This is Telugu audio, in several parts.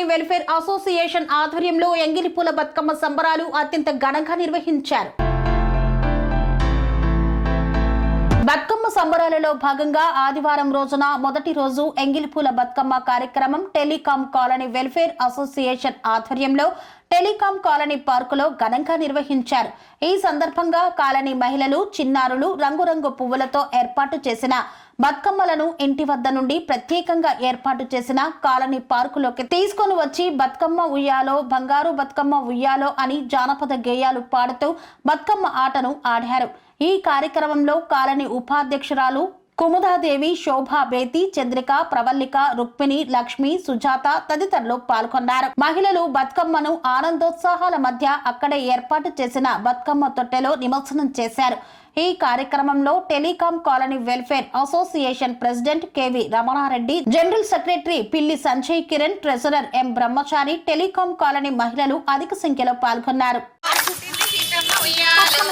కాలనీ వెల్ఫేర్ అసోసియేషన్ ఆధ్వర్యంలో ఎంగిలిపూల బతుకమ్మ సంబరాలు అత్యంత ఘనంగా నిర్వహించారు. బతుకమ్మ సంబరాలలో భాగంగా ఆదివారం రోజున మొదటి రోజు ఎంగిలిపూల బతుకమ్మ కార్యక్రమం టెలికాం కాలనీ వెల్ఫేర్ అసోసియేషన్ ఆధ్వర్యంలో టెలికాం కాలనీ పార్కులో ఘనంగా నిర్వహించారు. ఈ సందర్భంగా కాలనీ మహిళలు చిన్నారులు రంగురంగు పువ్వులతో ఏర్పాటు చేసిన బతుకమ్మలను ఇంటి వద్ద నుండి ప్రత్యేకంగా ఏర్పాటు చేసిన కాలనీ పార్కులోకి తీసుకొని వచ్చి బతుకమ్మ ఉయ్యాలో బంగారు బతుకమ్మ ఉయ్యాలో అని జానపద గేయాలు పాడుతూ బతుకమ్మ ఆటను ఆడారు. ఈ కార్యక్రమంలో కాలనీ ఉపాధ్యక్షురాలు కుముదాదేవి శోభా బేతి చంద్రిక ప్రవల్లిక రుక్మిణి లక్ష్మి సుజాత తదితరులు పాల్గొన్నారు. మహిళలు బతుకమ్మను ఆనందోత్సాహాల మధ్య అక్కడే ఏర్పాటు చేసిన బతుకమ్మ తొట్టెలో నిమజ్జనం చేశారు. ఈ కార్యక్రమంలో telecom colony welfare association president KV Ramana Reddy general secretary Pilli Sanjay Kiran treasurer M Brahmachari telecom colony మహిళలు అధిక సంఖ్యలో పాల్గొన్నారు. పుట్టింది సీతమ్మ ఉయ్యాలో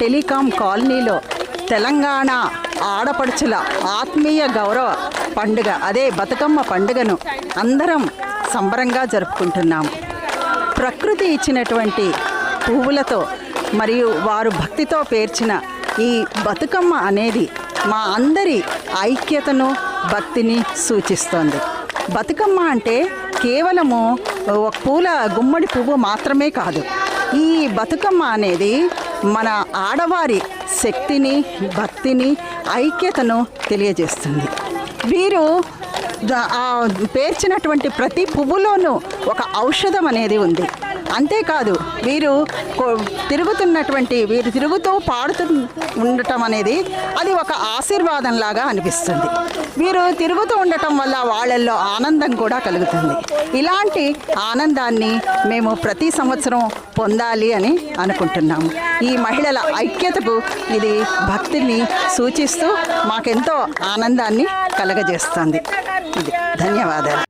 టెలికాం కాలనీలో తెలంగాణ ఆడపడుచుల ఆత్మీయ గౌరవ పండుగ అదే బతుకమ్మ పండుగను అందరం సంబరంగా జరుపుకుంటున్నాము ప్రకృతి ఇచ్చినటువంటి పువ్వులతో మరియు వారు భక్తితో పేర్చిన ఈ బతుకమ్మ అనేది మా అందరి ఐక్యతను భక్తిని సూచిస్తోంది. బతుకమ్మ అంటే కేవలము ఒక పూల గుమ్మడి పువ్వు మాత్రమే కాదు. ఈ బతుకమ్మ అనేది మన ఆడవారి శక్తిని భక్తిని ఐక్యతను తెలియజేస్తుంది. వీరు పేర్చినటువంటి ప్రతి పువ్వులోనూ ఒక ఔషధం అనేది ఉంది. అంతేకాదు వీరు తిరుగుతున్నటువంటి వీరు తిరుగుతూ పాడుతూ ఉండటం అనేది అది ఒక ఆశీర్వాదంలాగా అనిపిస్తుంది. వీరు తిరుగుతూ ఉండటం వల్ల వాళ్ళల్లో ఆనందం కూడా కలుగుతుంది. ఇలాంటి ఆనందాన్ని మేము ప్రతి సంవత్సరం పొందాలి అని అనుకుంటున్నాము. ఈ మహిళల ఐక్యతకు ఇది భక్తిని సూచిస్తూ మాకెంతో ఆనందాన్ని కలగజేస్తుంది. ఇది ధన్యవాదాలు.